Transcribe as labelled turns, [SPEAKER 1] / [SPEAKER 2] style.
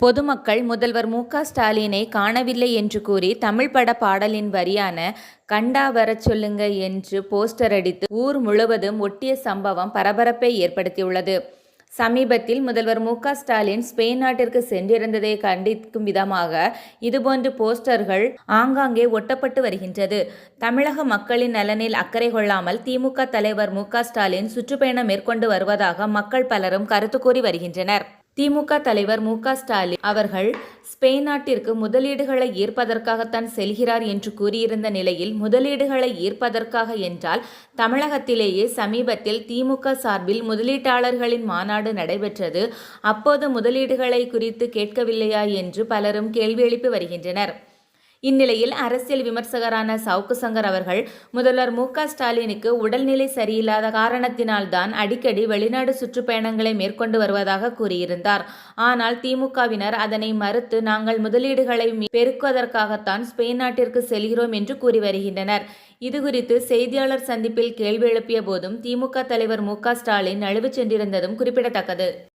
[SPEAKER 1] பொதுமக்கள் முதல்வர் மு க ஸ்டாலினை காணவில்லை என்று கூறி தமிழ் பட பாடலின் வரியான கண்டா வரச் சொல்லுங்க என்று போஸ்டர் அடித்து ஊர் முழுவதும் ஒட்டிய சம்பவம் பரபரப்பை ஏற்படுத்தியுள்ளது. சமீபத்தில் முதல்வர் மு க ஸ்டாலின் ஸ்பெயின் நாட்டிற்கு சென்றிருந்ததை கண்டிக்கும் விதமாக இதுபோன்ற போஸ்டர்கள் ஆங்காங்கே ஒட்டப்பட்டு வருகின்றது. தமிழக மக்களின் நலனில் அக்கறை கொள்ளாமல் திமுக தலைவர் மு. க. ஸ்டாலின் சுற்றுப்பயணம் மேற்கொண்டு வருவதாக மக்கள் பலரும் கருத்து கூறி வருகின்றனர். திமுக தலைவர் மு. க. ஸ்டாலின் அவர்கள் ஸ்பெயின் நாட்டிற்கு முதலீடுகளை ஈர்ப்பதற்காகத்தான் செல்கிறார் என்று கூறியிருந்த நிலையில் முதலீடுகளை ஈர்ப்பதற்காக என்றால் தமிழகத்திலேயே சமீபத்தில் திமுக சார்பில் முதலீட்டாளர்களின் மாநாடு நடைபெற்றது. அப்போது முதலீடுகளை குறித்து கேட்கவில்லையா என்று பலரும் கேள்வி எழுப்பி வருகின்றனர். இந்நிலையில் அரசியல் விமர்சகரான சவுக்கு சங்கர் அவர்கள் முதல்வர் மு. ஸ்டாலினுக்கு உடல்நிலை சரியில்லாத காரணத்தினால் தான் அடிக்கடி வெளிநாடு சுற்றுப்பயணங்களை மேற்கொண்டு வருவதாக கூறியிருந்தார். ஆனால் திமுகவினர் அதனை மறுத்து நாங்கள் முதலீடுகளை பெருக்குவதற்காகத்தான் ஸ்பெயின் நாட்டிற்கு செல்கிறோம் என்று கூறி வருகின்றனர். இதுகுறித்து செய்தியாளர் சந்திப்பில் கேள்வி எழுப்பிய போதும் திமுக தலைவர் மு. ஸ்டாலின் நழுவு சென்றிருந்ததும் குறிப்பிடத்தக்கது.